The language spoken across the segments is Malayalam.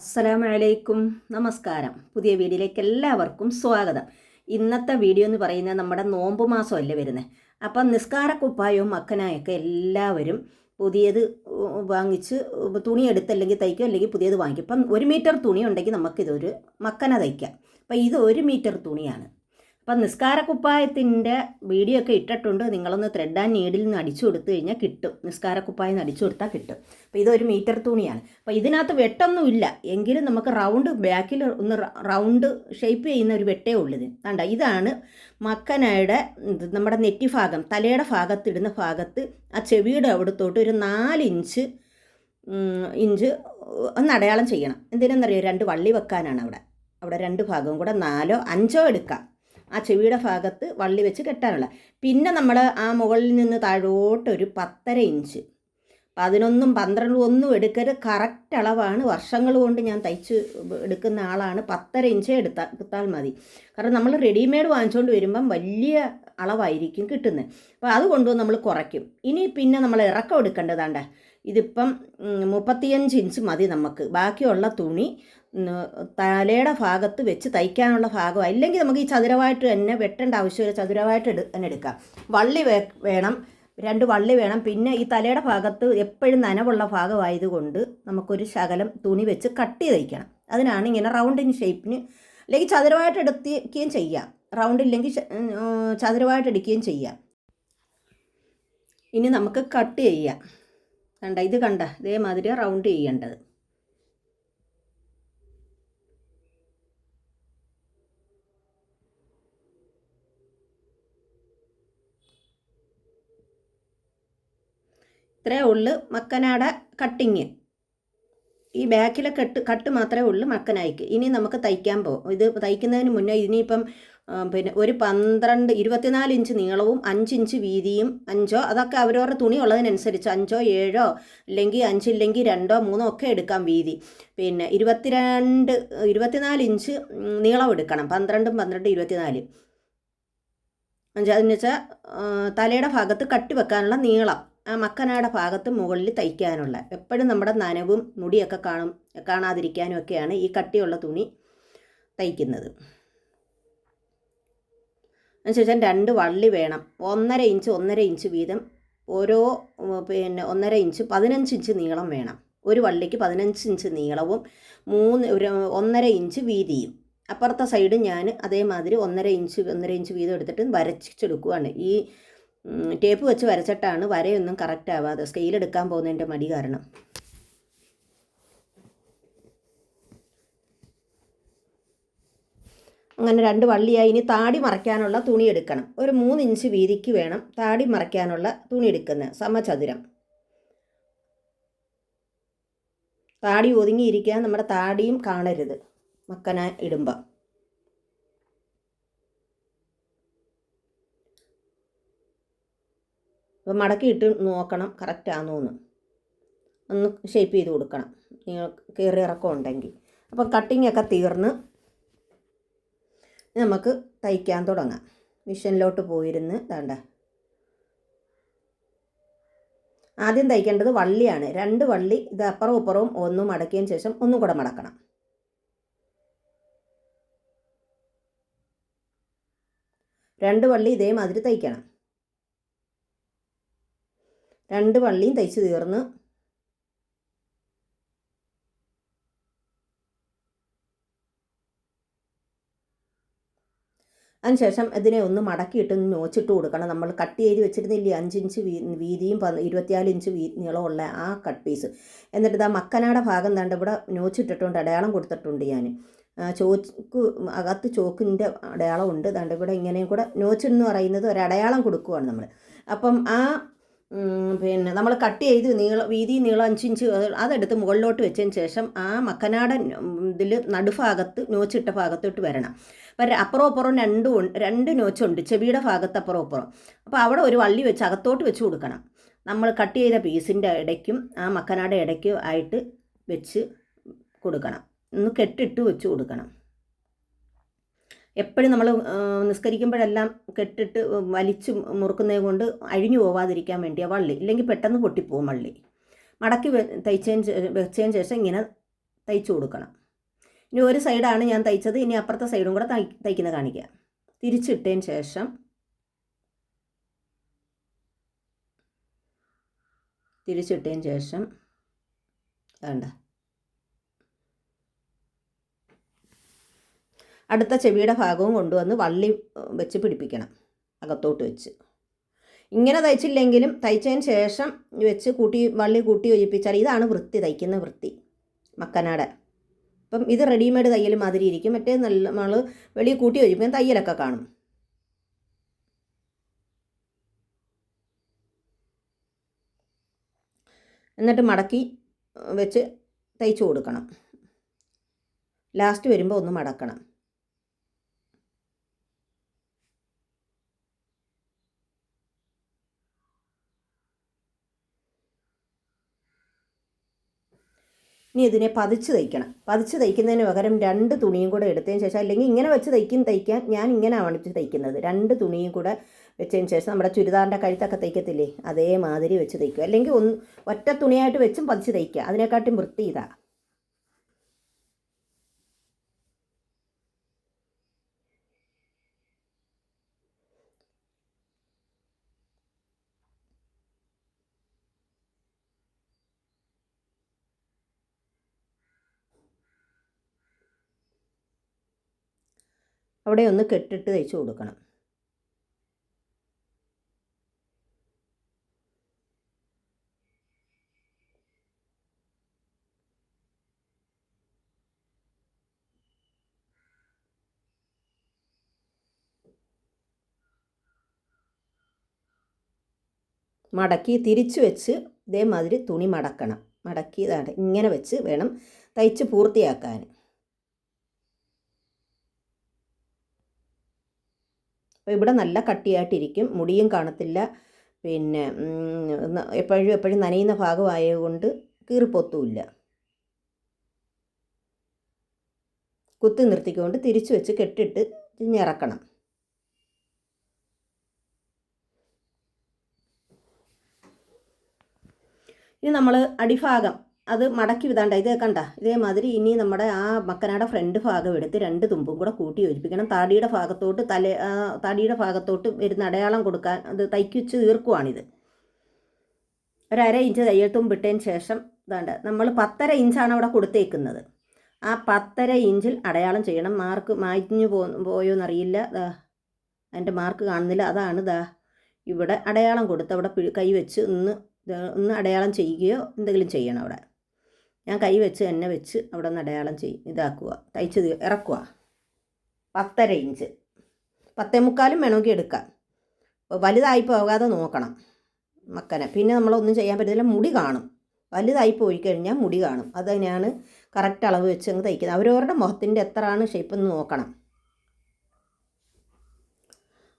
അസ്സലാമു അലൈക്കും നമസ്കാരം. പുതിയ വീഡിയോയിലേക്ക് എല്ലാവർക്കും സ്വാഗതം. ഇന്നത്തെ വീഡിയോ എന്ന് പറയുന്നത് നമ്മുടെ നോമ്പ് മാസമല്ലേ വരുന്നത് അപ്പം നിസ്കാര കുപ്പായവും മക്കനായൊക്കെ എല്ലാവരും പുതിയത് വാങ്ങിച്ച് തുണി എടുത്തല്ലെങ്കിൽ തയ്ക്കും അല്ലെങ്കിൽ പുതിയത് വാങ്ങിക്കും. ഇപ്പം ഒരു മീറ്റർ തുണി ഉണ്ടെങ്കിൽ നമുക്കിതൊരു മക്കന തയ്ക്കാം. അപ്പം ഇത് ഒരു മീറ്റർ തുണിയാണ്. അപ്പം നിസ്കാരക്കുപ്പായത്തിന്റെ വീഡിയോ ഒക്കെ ഇട്ടിട്ടുണ്ട്. നിങ്ങളൊന്ന് ത്രെഡ് ആൻഡ് നീഡിൽ നിന്ന് അടിച്ചു കൊടുത്തു കഴിഞ്ഞാൽ കിട്ടും. നിസ്കാരക്കുപ്പായം നിന്ന് അടിച്ചു കൊടുത്താൽ കിട്ടും. അപ്പോൾ ഇതൊരു മീറ്റർ തുണിയാണ്. അപ്പോൾ ഇതിനകത്ത് വെട്ടൊന്നും ഇല്ല. എങ്കിലും നമുക്ക് റൗണ്ട് ബാക്കിൽ ഒന്ന് റൗണ്ട് ഷേപ്പ് ചെയ്യുന്ന ഒരു വെട്ടേ ഉള്ളത് കണ്ട? ഇതാണ് മക്കനയുടെ നമ്മുടെ നെറ്റി ഭാഗം. തലയുടെ ഭാഗത്തിടുന്ന ഭാഗത്ത് ആ ചെവിയുടെ അവിടത്തോട്ട് ഒരു നാലിഞ്ച് ഇഞ്ച് ഒന്ന് അടയാളം ചെയ്യണം. എന്തിനെന്നറിയോ? രണ്ട് വള്ളി വെക്കാനാണ് അവിടെ. അവിടെ രണ്ട് ഭാഗവും കൂടെ നാലോ അഞ്ചോ എടുക്കാം. ആ ചെവിയുടെ ഭാഗത്ത് വള്ളി വെച്ച് കെട്ടാനുള്ള. പിന്നെ നമ്മൾ ആ മുകളിൽ നിന്ന് താഴോട്ട് ഒരു പത്തര ഇഞ്ച്. പതിനൊന്നും പന്ത്രണ്ടും ഒന്നും എടുക്കരുത്. കറക്റ്റ് അളവാണ്. വർഷങ്ങൾ കൊണ്ട് ഞാൻ തയ്ച്ച് എടുക്കുന്ന ആളാണ്. പത്തര ഇഞ്ചേ എടുത്താൽ എടുത്താൽ മതി. കാരണം നമ്മൾ റെഡിമെയ്ഡ് വാങ്ങിച്ചുകൊണ്ട് വരുമ്പം വലിയ അളവായിരിക്കും കിട്ടുന്നത് അപ്പോൾ അത് കൊണ്ടുവന്ന് നമ്മൾ കുറയ്ക്കും. ഇനി പിന്നെ നമ്മൾ ഇറക്കം എടുക്കേണ്ടതാണ്ട. ഇതിപ്പം മുപ്പത്തിയഞ്ച് ഇഞ്ച് മതി നമുക്ക്. ബാക്കിയുള്ള തുണി തലയുടെ ഭാഗത്ത് വെച്ച് തയ്ക്കാനുള്ള ഭാഗം അല്ലെങ്കിൽ നമുക്ക് ഈ ചതുരമായിട്ട് തന്നെ വെട്ടേണ്ട ആവശ്യമില്ല ചതുരമായിട്ട് എടു തന്നെ എടുക്കാം. വള്ളി വേണം രണ്ട് വള്ളി വേണം. പിന്നെ ഈ തലയുടെ ഭാഗത്ത് എപ്പോഴും നനവുള്ള ഭാഗമായതുകൊണ്ട് നമുക്കൊരു ശകലം തുണി വെച്ച് കട്ട് ചെയ്ത് തയ്ക്കണം അതിനാണ് ഇങ്ങനെ റൗണ്ടിന് ഷേപ്പിന് അല്ലെങ്കിൽ ചതുരമായിട്ട് എടുക്കുകയും ചെയ്യാം. റൗണ്ട് ഇല്ലെങ്കിൽ ചതുരമായിട്ട് എടുക്കുകയും ചെയ്യാം. ഇനി നമുക്ക് കട്ട് ചെയ്യാം. കണ്ട ഇത് കണ്ട ഇതേമാതിരി റൗണ്ട് ചെയ്യേണ്ടത്. ഇത്രയേ ഉള്ളു മക്കനാട കട്ടിങ് ഈ ബാക്കിലെ കെട്ട് കട്ട് മാത്രമേ ഉള്ളൂ മക്കനായിക്ക്. ഇനി നമുക്ക് തയ്ക്കാൻ പോകും ഇത് തയ്ക്കുന്നതിന് മുന്നേ ഇനിയിപ്പം പിന്നെ ഒരു പന്ത്രണ്ട് ഇരുപത്തിനാല് ഇഞ്ച് നീളവും അഞ്ച് ഇഞ്ച് വീതിയും അഞ്ചോ അതൊക്കെ അവരവരുടെ തുണി ഉള്ളതിനനുസരിച്ച് അഞ്ചോ ഏഴോ അല്ലെങ്കിൽ അഞ്ചില്ലെങ്കിൽ രണ്ടോ മൂന്നോ ഒക്കെ എടുക്കാം വീതി. പിന്നെ ഇരുപത്തിരണ്ട് ഇരുപത്തിനാല് ഇഞ്ച് നീളം എടുക്കണം. പന്ത്രണ്ടും പന്ത്രണ്ട് ഇരുപത്തിനാല്. അഞ്ചാന്ന് വെച്ചാൽ തലയുടെ ഭാഗത്ത് കട്ടി വെക്കാനുള്ള നീളം. മക്കനാടെ ഭാഗത്ത് മുകളിൽ തയ്ക്കാനുള്ള. എപ്പോഴും നമ്മുടെ നനവും മുടിയൊക്കെ കാണും കാണാതിരിക്കാനും ഒക്കെയാണ് ഈ കട്ടിയുള്ള തുണി തയ്ക്കുന്നത്. അതിനുശേഷം രണ്ട് വള്ളി വേണം. ഒന്നര ഇഞ്ച് ഒന്നര ഇഞ്ച് വീതം ഓരോ പിന്നെ ഒന്നര ഇഞ്ച് പതിനഞ്ച് ഇഞ്ച് നീളം വേണം. ഒരു വള്ളിക്ക് പതിനഞ്ച് ഇഞ്ച് നീളവും മൂന്ന് ഒരു ഒന്നര ഇഞ്ച് വീതിയും. അപ്പുറത്തെ സൈഡ് ഞാൻ അതേമാതിരി ഒന്നര ഇഞ്ച് ഒന്നര ഇഞ്ച് വീതം എടുത്തിട്ട് വരച്ചെടുക്കുകയാണ് ഈ ടേപ്പ് വെച്ച് വരച്ചിട്ടാണ് വരയൊന്നും കറക്റ്റ് ആവാതെ സ്കെയിൽ എടുക്കാൻ പോകുന്നതിന്റെ മടി കാരണം. അങ്ങനെ രണ്ട് വള്ളിയായി. ഇനി താടി മറയ്ക്കാനുള്ള തുണി എടുക്കണം. ഒരു മൂന്ന് ഇഞ്ച് വീതിക്ക് വേണം താടി മറയ്ക്കാനുള്ള തുണി എടുക്കുന്നത് സമചതുരം. താടി ഒതുങ്ങിയിരിക്കാൻ നമ്മുടെ താടിയും കാണരുത്. മക്കന ഇടുമ്പോൾ അപ്പോൾ മടക്കിയിട്ട് നോക്കണം കറക്റ്റ് ആണോന്ന്. ഒന്ന് ഷേപ്പ് ചെയ്ത് കൊടുക്കണം. നിങ്ങൾ കയറി ഇറക്കം ഉണ്ടെങ്കിൽ. അപ്പം കട്ടിങ് ഒക്കെ തീർന്ന് നമുക്ക് തയ്ക്കാൻ തുടങ്ങാം. മിഷനിലോട്ട് പോയിരുന്ന് വേണ്ട ആദ്യം തയ്ക്കേണ്ടത് വള്ളിയാണ്. രണ്ട് വള്ളി ഇത് അപ്പുറവും ഇപ്പുറവും ഒന്നും മടക്കിയതിന് ശേഷം ഒന്നും കൂടെ മടക്കണം. രണ്ട് വള്ളി ഇതേമാതിരി തയ്ക്കണം. രണ്ട് വള്ളിയും തയ്ച്ച് തീർന്ന് അതിനുശേഷം ഇതിനെ ഒന്ന് മടക്കിയിട്ട് നോച്ചിട്ട് കൊടുക്കണം. നമ്മൾ കട്ട് ചെയ്ത് വെച്ചിരുന്നില്ലേ അഞ്ചിഞ്ച് വീ വീതിയും ഇരുപത്തിനാല് ഇഞ്ച് വീ നീളമുള്ള ആ കട്ട് പീസ് എന്നിട്ട് ഇതാ മക്കനാടെ ഭാഗം തണ്ട് ഇവിടെ നോച്ചിട്ടിട്ടുണ്ട് അടയാളം കൊടുത്തിട്ടുണ്ട് ഞാൻ. ചോക്ക് അകത്ത് ചോക്കിന്റെ അടയാളമുണ്ട്. ദണ്ട് ഇവിടെ ഇങ്ങനെയും കൂടെ നോച്ചെന്ന് പറയുന്നത് ഒരു അടയാളം കൊടുക്കുവാണ് നമ്മൾ. അപ്പം ആ പിന്നെ നമ്മൾ കട്ട് ചെയ്ത് നീളം വീതി നീളം അഞ്ചിഞ്ച് അതെടുത്ത് മുകളിലോട്ട് വെച്ചതിന് ശേഷം ആ മക്കനാടൻ ഇതിൽ നടുഭാഗത്ത് നോച്ചിട്ട ഭാഗത്തോട്ട് വരണം. അപ്പം അപ്പുറം അപ്പുറം രണ്ടും രണ്ട് നോച്ചുണ്ട് ചെവിയുടെ ഭാഗത്ത് അപ്പുറം അപ്പുറം അപ്പോൾ അവിടെ ഒരു വള്ളി വെച്ച് അകത്തോട്ട് വെച്ച് കൊടുക്കണം. നമ്മൾ കട്ട് ചെയ്ത പീസിന്റെ ഇടയ്ക്കും ആ മക്കനാടെ ഇടയ്ക്കും ആയിട്ട് വെച്ച് കൊടുക്കണം. ഒന്ന് കെട്ടിട്ട് വെച്ച് കൊടുക്കണം. എപ്പോഴും നമ്മൾ നിസ്കരിക്കുമ്പോഴെല്ലാം കെട്ടിട്ട് വലിച്ച് മുറുക്കുന്നത് കൊണ്ട് അഴിഞ്ഞു പോവാതിരിക്കാൻ വേണ്ടിയാണ് വള്ളി. ഇല്ലെങ്കിൽ പെട്ടെന്ന് പൊട്ടിപ്പോവും വള്ളി. മടക്കി തയ്ച്ചതിന് വെച്ചതിന് ശേഷം ഇങ്ങനെ തയ്ച്ചു കൊടുക്കണം. ഇനി ഒരു സൈഡാണ് ഞാൻ തയ്ച്ചത്. ഇനി അപ്പുറത്തെ സൈഡും കൂടെ തയ് തയ്ക്കുന്നത് കാണിക്കാം. തിരിച്ചിട്ടതിന് ശേഷം തിരിച്ചിട്ടതിന് ശേഷം വേണ്ട. അടുത്ത ചെവിയുടെ ഭാഗവും കൊണ്ടുവന്ന് വള്ളി വെച്ച് പിടിപ്പിക്കണം അകത്തോട്ട് വെച്ച്. ഇങ്ങനെ തയ്ച്ചില്ലെങ്കിലും തയ്ച്ചതിന് ശേഷം വെച്ച് കൂട്ടി വള്ളി കൂട്ടി യോജിപ്പിച്ചാൽ ഇതാണ് വൃത്തി തയ്ക്കുന്ന വൃത്തി മക്കനാട്. ഇപ്പം ഇത് റെഡിമെയ്ഡ് തയ്യൽ മാതിരി ഇരിക്കും. മറ്റേ നല്ല നമ്മൾ വെളിയിൽ കൂട്ടി യോജിപ്പിക്കാൻ തയ്യലൊക്കെ കാണും. എന്നിട്ട് മടക്കി വെച്ച് തയ്ച്ചു കൊടുക്കണം. ലാസ്റ്റ് വരുമ്പോൾ ഒന്ന് മടക്കണം. ഇനി ഇതിനെ പതിച്ച് തയ്ക്കണം. പതിച്ച് തയ്ക്കുന്നതിന് പകരം രണ്ട് തുണിയും കൂടെ എടുത്തതിന് ശേഷം അല്ലെങ്കിൽ ഇങ്ങനെ വെച്ച് തയ്ക്കും തയ്ക്കാൻ ഞാൻ ഇങ്ങനെയാണ് വെച്ച് തയ്ക്കുന്നത്. രണ്ട് തുണിയും കൂടെ വെച്ചതിന് ശേഷം നമ്മുടെ ചുരിദാറിന്റെ കഴുത്തൊക്കെ തയ്ക്കത്തില്ലേ? അതേമാതിരി വെച്ച് തയ്ക്കുക. അല്ലെങ്കിൽ ഒന്ന് ഒറ്റ തുണിയായിട്ട് വെച്ചും പതിച്ച് തയ്ക്കുക. അതിനെക്കാട്ടും വൃത്തി ഇതാ അവിടെ ഒന്ന് കെട്ടിട്ട് തയ്ച്ചു കൊടുക്കണം. മടക്കി തിരിച്ചു വെച്ച് ഇതേമാതിരി തുണി മടക്കണം. മടക്കി ഇതാണ് ഇങ്ങനെ വെച്ച് വേണം തയ്ച്ച് പൂർത്തിയാക്കാൻ. അപ്പോൾ ഇവിടെ നല്ല കട്ടിയായിട്ടിരിക്കും. മുടിയും കാണത്തില്ല. പിന്നെ എപ്പോഴും എപ്പോഴും നനയുന്ന ഭാഗമായതുകൊണ്ട് കീറിപ്പൊത്തുമില്ല. കുത്തി നിർത്തിക്കൊണ്ട് തിരിച്ചു വെച്ച് കെട്ടിട്ട് ഇറക്കണം. ഇനി നമ്മൾ അടിഭാഗം അത് മടക്കി വിതാണ്ട ഇത് കണ്ട? ഇതേമാതിരി ഇനി നമ്മുടെ ആ മക്കനയുടെ ഫ്രണ്ട് ഭാഗം എടുത്ത് രണ്ട് തുമ്പും കൂടെ കൂട്ടി യോജിപ്പിക്കണം. താടിയുടെ ഭാഗത്തോട്ട് തല താടിയുടെ ഭാഗത്തോട്ട് വരുന്ന അടയാളം കൊടുക്കാൻ അത് തയ്ക്കിച്ച് തീർക്കുവാണിത്. ഒരു അര ഇഞ്ച് തയ്യൽ തുമ്പിട്ടതിന് ശേഷം ഇതാണ്ട് നമ്മൾ പത്തര ഇഞ്ചാണ് അവിടെ കൊടുത്തേക്കുന്നത്. ആ പത്തര ഇഞ്ചിൽ അടയാളം ചെയ്യണം. മാർക്ക് മായ്ഞ്ഞു പോ പോയോന്നറിയില്ല. ദാ അതിന്റെ മാർക്ക് കാണുന്നില്ല. അതാണ് ദാ ഇവിടെ അടയാളം കൊടുത്ത് അവിടെ കൈ വെച്ച് ഒന്ന് ഒന്ന് അടയാളം ചെയ്യുകയോ എന്തെങ്കിലും ചെയ്യണം അവിടെ. ഞാൻ കൈ വെച്ച് എന്നെ വെച്ച് അവിടെ നിന്ന് അടയാളം ചെയ്യും ഇതാക്കുക. തയ്ച്ച് ഇറക്കുക. പത്തര ഇഞ്ച്. പത്തേ മുക്കാലും വേണമെങ്കിൽ എടുക്കാം. വലുതായി പോകാതെ നോക്കണം മക്കനെ. പിന്നെ നമ്മളൊന്നും ചെയ്യാൻ പറ്റത്തില്ല മുടി കാണും. വലുതായി പോയി കഴിഞ്ഞാൽ മുടി കാണും. അത് തന്നെയാണ് കറക്റ്റ് അളവ് വെച്ച് അങ്ങ് തയ്ക്കുന്നത്. അവരവരുടെ മുഖത്തിന്റെ എത്രയാണ് ഷേപ്പ് എന്ന് നോക്കണം.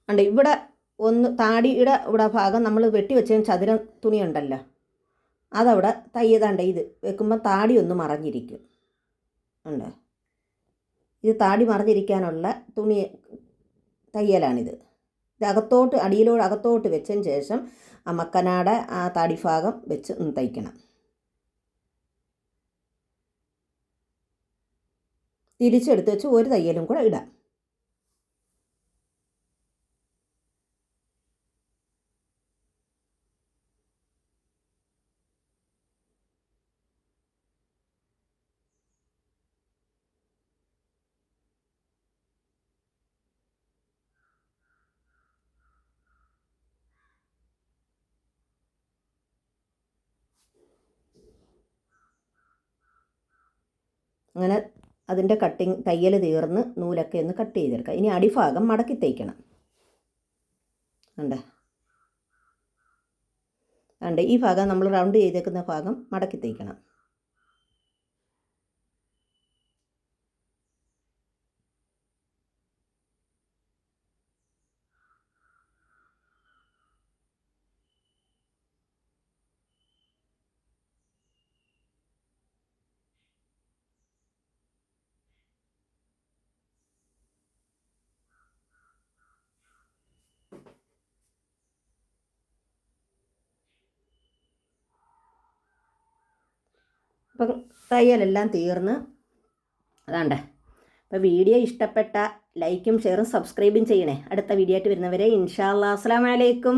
ഉണ്ട് ഇവിടെ ഒന്ന് താടിയുടെ ഇവിടെ ഭാഗം നമ്മൾ വെട്ടി വെച്ച ചതുരം തുണി ഉണ്ടല്ലോ അതവിടെ തയ്യതാണ്ട് ഇത്. വെക്കുമ്പോൾ താടി ഒന്ന് മറഞ്ഞിരിക്കും. ഉണ്ട്? ഇത് താടി മറഞ്ഞിരിക്കാനുള്ള തുണി തയ്യലാണിത്. ഇത് അകത്തോട്ട് അടിയിലോട് അകത്തോട്ട് വെച്ചതിന് ശേഷം ആ മക്കനാട ആ താടി ഭാഗം വെച്ച് ഒന്ന് തയ്ക്കണം. തിരിച്ചെടുത്ത് വെച്ച് ഒരു തയ്യലും കൂടെ ഇടാം. അങ്ങനെ അതിന്റെ കട്ടിങ് തയ്യൽ തീർന്ന് നൂലൊക്കെ ഒന്ന് കട്ട് ചെയ്തെടുക്കുക ഇനി അടിഭാഗം മടക്കി തയ്ക്കണം ഉണ്ട് ഉണ്ട് ഈ ഭാഗം നമ്മൾ റൗണ്ട് ചെയ്തേക്കുന്ന ഭാഗം മടക്കി തയ്ക്കണം ഇപ്പം തയ്യലെല്ലാം തീർന്ന്. അതാണ്ടേ. അപ്പോൾ വീഡിയോ ഇഷ്ടപ്പെട്ട ലൈക്കും ഷെയറും സബ്സ്ക്രൈബും ചെയ്യണേ. അടുത്ത വീഡിയോ ആയിട്ട് വരുന്നവരെ ഇൻഷാ അസ്സാം വലൈക്കും